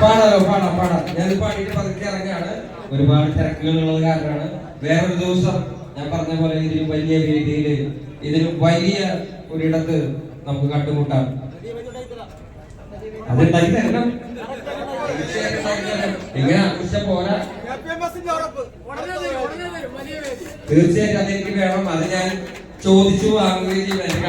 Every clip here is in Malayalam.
പാടാലോ പാടാം പാടാം. ഞാൻ പാടിയിട്ട് പതുക്കെ ഇറങ്ങാണ് ഒരുപാട് തിരക്കുകളുള്ളത് കാരണമാണ്. വേറൊരു ദിവസം ഞാൻ പറഞ്ഞ പോലെ ഇതിന് വലിയ രീതിയിൽ ഇതിന് വലിയ ഒരിടത്ത് നമുക്ക് കണ്ടുമുട്ടാം. തീർച്ചയായിട്ടും അതെനിക്ക് വേണം. അത് ഞാൻ ചോദിച്ചു വാങ്ങുകയും ചെയ്യും എന്റെ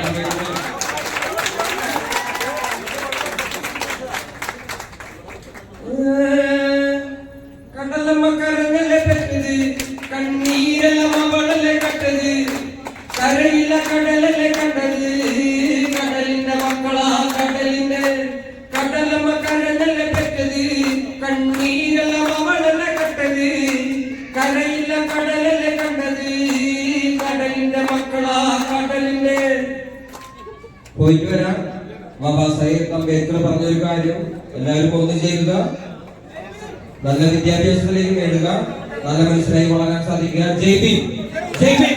പോയിട്ട് വരാം. ബാബാ സാഹിബ് അംബേദ്കർ പറഞ്ഞൊരു കാര്യം. എല്ലാവരും ഒന്ന് ചെയ്യുക. നല്ല വിദ്യാഭ്യാസത്തിലേക്ക് നേടുക. നല്ല മനുഷ്യരായി വളരാൻ സാധിക്കുക. ജയ് ഭീം. ജയ് ഭീം.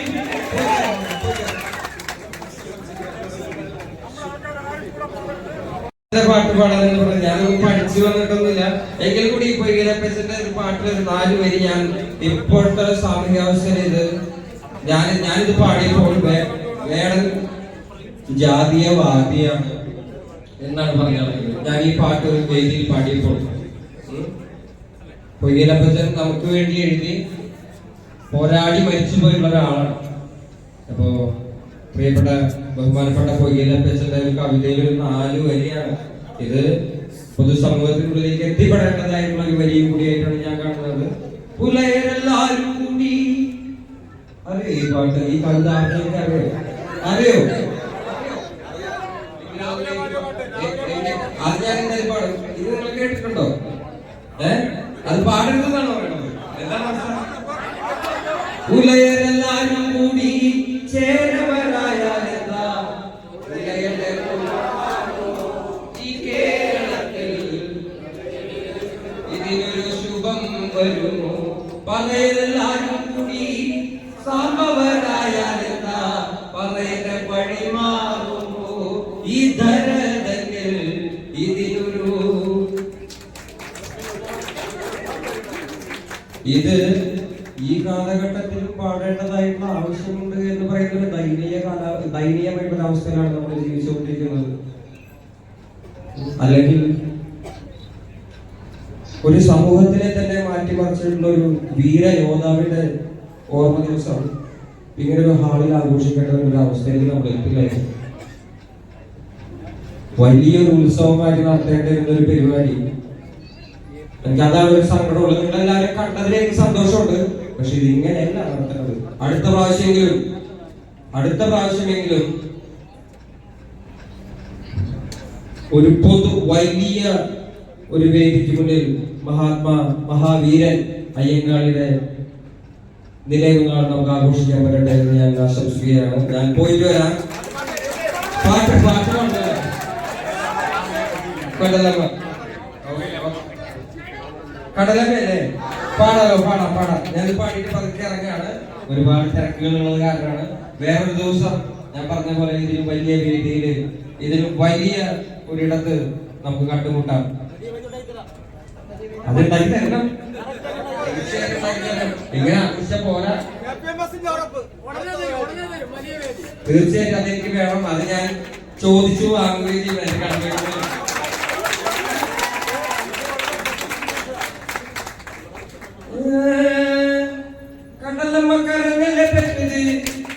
പാട്ട് പാടാനെന്ന് പറഞ്ഞു ഞാനൊന്നും പഠിച്ചു വന്നിട്ടൊന്നുമില്ല. എങ്കിൽ കൂടി ഇപ്പൊ ഈലപ്പച്ചന്റെ ഒരു പാട്ടിൽ ഒരു നാല് വരി ഞാൻ ഇപ്പോഴത്തെ ഒരു സാമൂഹ്യാവസ്ഥയിൽ ഇത് ഞാൻ ഞാനിത് പാടിയപ്പോൾ വേടൻ ജാതീയവാദിയാണ് എന്നാണ് പറഞ്ഞത് ഞാൻ ഈ പാട്ട് ഒരു വേദിയിൽ പാടിയപ്പോൾ. പൊയ്യലപ്പച്ചൻ നമുക്ക് വേണ്ടി എഴുതി പോരാടി മരിച്ചു പോയിട്ടുള്ള ഒരാളാണ്. അപ്പോ പ്രിയപ്പെട്ട ബഹുമാനപ്പെട്ട കൊയ്യലപ്പച്ചന്റെ ഒരു കവിതയിൽ ഒരു നാല് വരിയാണ്. ഇത് പൊതുസമൂഹത്തിനുള്ളിലേക്ക് എത്തിപ്പെടേണ്ടതായിട്ടുള്ള ഒരു വരിയും കൂടിയായിട്ടാണ് ഞാൻ കാണുന്നത്. പുലയരെല്ലാരും അറിയോ ഈ പാട്ട് ഈ കവിത ആർക്കെങ്കിലും അറിയോ? അറിയോ? അത് ഞാൻ എന്തായാലും പാടും ഇത് നിങ്ങൾ കേട്ടിട്ടുണ്ടോ? ഏ? അത് പാടരുതെന്നാണ് പറയുന്നത് കൂടി ഇതിനൊരു ശുഭം വരുമോ? പലരെല്ലാരും കൂടി സംഭവരായാലെന്താ പറയുടെ പഴി മാറുമോ ഈ ധരതന്നിൽ കാലഘട്ടത്തിൽ പാടേണ്ടതായിട്ടുള്ള ആവശ്യമുണ്ട് എന്ന് പറയുന്ന ഒരു ദയനീയ കാല ദയനീയമായിട്ടുള്ള അവസ്ഥയിലാണ് നമ്മൾ ജീവിച്ചുകൊണ്ടിരിക്കുന്നത്. അല്ലെങ്കിൽ ഒരു സമൂഹത്തിനെ തന്നെ മാറ്റിമറിച്ചിട്ടുള്ള ഒരു വീര യോദ്ധാവിന്റെ ഓർമ്മ ദിവസം ഇങ്ങനെ ഒരു ഹാളിൽ ആഘോഷിക്കേണ്ട ഒരു അവസ്ഥയിൽ നമ്മൾ എത്തില്ലായിരുന്നു വലിയൊരു ഉത്സവമായിട്ട് നടത്തേണ്ടിരുന്ന ഒരു പരിപാടി. എനിക്ക് അതാണ് ഒരു സങ്കടമുള്ളത് നിങ്ങൾ എല്ലാവരും കണ്ടതിൽ എനിക്ക് സന്തോഷമുണ്ട്. പക്ഷെ ഇത് ഇങ്ങനെയല്ല നടത്തുന്നത് അടുത്ത പ്രാവശ്യമെങ്കിലും അടുത്ത പ്രാവശ്യമെങ്കിലും ഒരു പൊതു വലിയ ഒരു വേദിക്ക് മുന്നിൽ മഹാത്മാ മഹാവീരൻ അയ്യങ്കാളിയുടെ നാൾ നമുക്ക് ആഘോഷിക്കാൻ പറ്റട്ടെ എന്ന് ഞാൻ ആശംസിക്കുകയാണ്. ഞാൻ പോയിട്ട് വരാം. പാട്ട് പാട്ടുണ്ട് കടലമ്മ കടലമ്മ. കടലല്ലേ പാടാലോ പാടാം പാടാം. ഞാൻ പാടിയിട്ട് പതുക്കെ ഇറങ്ങാണ്. ഒരുപാട് തിരക്കുകളുള്ളത് കാരണമാണ്. വേറൊരു ദിവസം ഞാൻ പറഞ്ഞ പോലെ ഇതിന് വലിയ രീതിയിൽ ഇതിന് വലിയ ഒരിടത്ത് നമുക്ക് കണ്ടുമുട്ടാം. അതുണ്ടാക്കി തീർച്ചയായിട്ടും അതെനിക്ക് വേണം. അത് ഞാൻ ചോദിച്ചു വാങ്ങുകയും ചെയ്യും എന്റെ കടമയാണ് കടലമ്മ കരഞ്ഞല്ലേ പെട്ടത്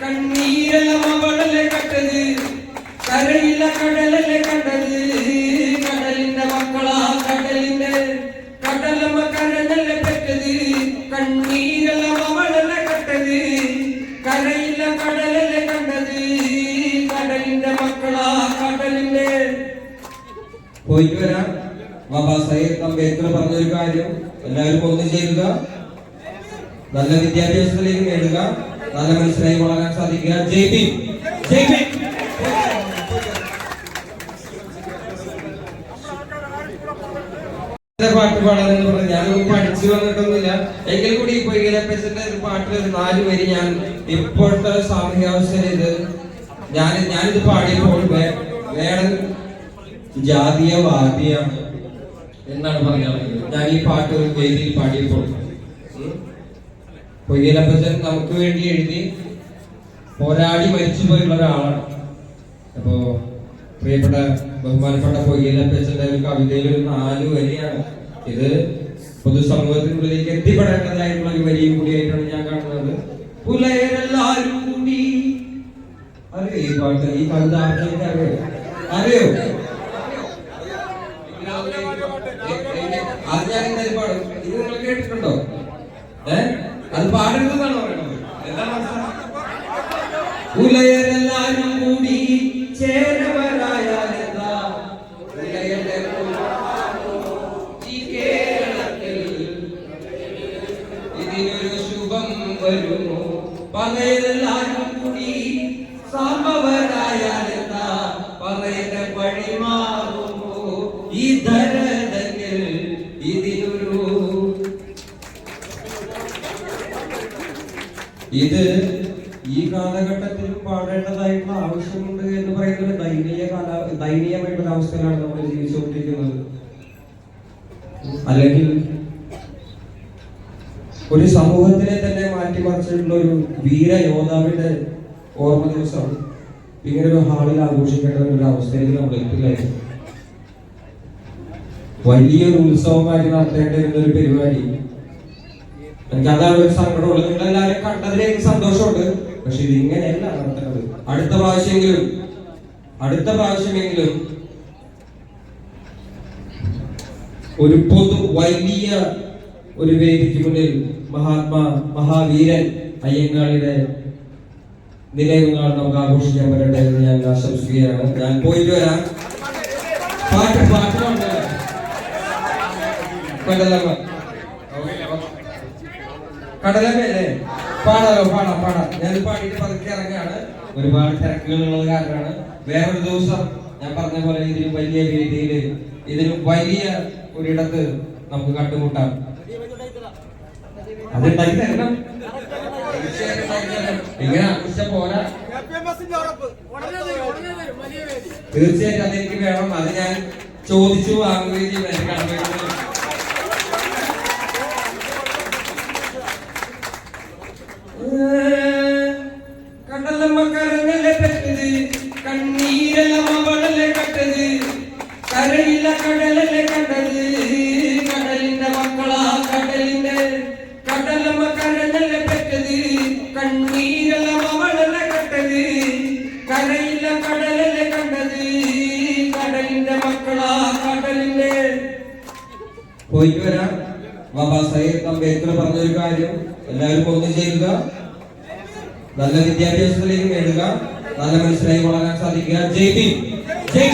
കണ്ണീരെല്ലാം അവളല്ലേ കട്ടത് കരയില്ല കടലല്ലേ കണ്ടത് കടലിന്റെ മക്കളാ കടലിന്റെ കടലമ്മ കരഞ്ഞല്ലേ പെട്ടത് കണ്ണീരെല്ലാം അവളല്ലേ കട്ടത് കരയില്ല കടലല്ലേ കണ്ടത് കടലിന്റെ മക്കളാ കടലിന്റെ. പോയിട്ട് വരാം. ബാബാ സയ്യദ് അംബേദ്കർ പറഞ്ഞൊരു കാര്യം. എല്ലാവരും ഒന്ന് ചെയ്യുക നല്ല വിദ്യാഭ്യാസത്തിലേക്ക് നേടുക. നല്ല മനസ്സിലായി വളരാൻ സാധിക്കുക. ജയ് ഭീം. ജയ് ഭീം. പാട്ട് പാടാനെന്ന് പറഞ്ഞു ഞാൻ പഠിച്ചു വന്നിട്ടൊന്നുമില്ല. എങ്കിൽ കൂടി ഇപ്പൊ ഈലപ്പച്ചന്റെ ഒരു പാട്ടിൽ ഒരു നാല് വരി ഞാൻ ഇപ്പോഴത്തെ സാമൂഹ്യാവസ്ഥയിൽ ഇത്. ഞാൻ ഞാനിത് പാടിയപ്പോൾ വേണം ജാതീയവാദിയാണ് എന്നാണ് പറഞ്ഞത് ഞാൻ ഈ പാട്ട് വേദിയിൽ പാടിയപ്പോൾ. പൊയ്യലപ്പച്ചൻ നമുക്ക് വേണ്ടി എഴുതി പോരാടി മരിച്ചു പോയിട്ടുള്ള ഒരാളാണ്. അപ്പോ പ്രിയപ്പെട്ട ബഹുമാനപ്പെട്ട പൊയ്യലപ്പച്ചന്റെ ഒരു കവിതയിൽ ഒരു നാല് വരിയാണ്. ഇത് പൊതുസമൂഹത്തിനുള്ളിലേക്ക് എത്തിപ്പെടേണ്ടതായിട്ടുള്ള ഒരു വരിയും കൂടിയായിട്ടാണ് ഞാൻ കാണുന്നത്. പുലയരെല്ലാരും കൂടി അറിയോ ഈ പാട്ട്? ഈ കവിത അറിയോ അറിയോ അത് ഞാൻ എന്തായാലും പാടും ഇത് നിങ്ങൾ കേട്ടിട്ടുണ്ടോ ഏ അത് പാടരുതെന്നാണ് പറയുന്നത് എന്താണ് മനസ്സിലായത്? ഉലയരെല്ലാരും കൂടി ചേരവരായാലെന്താ ഉലയന്റെ പുരാണോ ഈ കേരളത്തിൽ ഇതിനൊരു ശുഭം ഇത് ഈ കാലഘട്ടത്തിൽ പാടേണ്ടതായിട്ടുള്ള ആവശ്യമുണ്ട് എന്ന് പറയുന്ന ഒരു ദയനീയ കാല ദയനീയമായിട്ടുള്ള അവസ്ഥയിലാണ് നമ്മൾ ജീവിച്ചുകൊണ്ടിരിക്കുന്നത്. അല്ലെങ്കിൽ ഒരു സമൂഹത്തിനെ തന്നെ മാറ്റിമറിച്ചിട്ടുള്ള ഒരു വീര യോദ്ധാവിന്റെ ഓർമ്മ ദിവസം ഇങ്ങനെ ഒരു ഹാളിൽ ആഘോഷിക്കേണ്ട ഒരു അവസ്ഥയിൽ നമ്മൾ എത്തില്ലായിരുന്നു. വലിയൊരു ഉത്സവമായിട്ട് നടത്തേണ്ടിരുന്ന ഒരു പരിപാടി. എനിക്ക് അതാണ് ഒരു സങ്കടമുള്ളത്. നിങ്ങൾ എല്ലാവരും കണ്ടതിൽ എനിക്ക് സന്തോഷമുണ്ട്. പക്ഷെ ഇത് ഇങ്ങനെയല്ല നടത്തേണ്ടത്. അടുത്ത പ്രാവശ്യമെങ്കിലും അടുത്ത പ്രാവശ്യമെങ്കിലും ഒരു പൊതു വലിയ ഒരു വേദിക്ക് മുന്നിൽ മഹാത്മാ മഹാവീരൻ അയ്യങ്കാളിയുടെ നിലവ് നാൾ നമുക്ക് ആഘോഷിക്കാൻ പറ്റട്ടെ എന്ന് ഞാൻ ആശംസിക്കുകയാണ്. ഞാൻ പോയിട്ട് വരാം. പാട്ട് ഞാൻ ഒരുപാട് തിരക്കുകളുള്ളത് കാരണമാണ്. വേറൊരു ദിവസം ഞാൻ പറഞ്ഞ പോലെ ഇതിനും വലിയ രീതിയിൽ ഇതിനും വലിയ ഒരിടത്ത് നമുക്ക് കണ്ടുമുട്ടാം. അത് ഉണ്ടാക്കി തരണം. തീർച്ചയായിട്ടും അതെനിക്ക് വേണം. അത് ഞാൻ ചോദിച്ചു വാങ്ങുകയും ചെയ്യും. പോയിട്ട് വരാം. ബാബാ സാഹേബ് അംബേദ്കർ പറഞ്ഞൊരു കാര്യം. എല്ലാവരും ഒന്ന് ചെയ്യുക. നല്ല വിദ്യാഭ്യാസത്തിലേക്ക് നേടുക. നല്ല മനസ്സിലായി വളരാൻ സാധിക്കുക. ജയ് ഭീം. ജയ്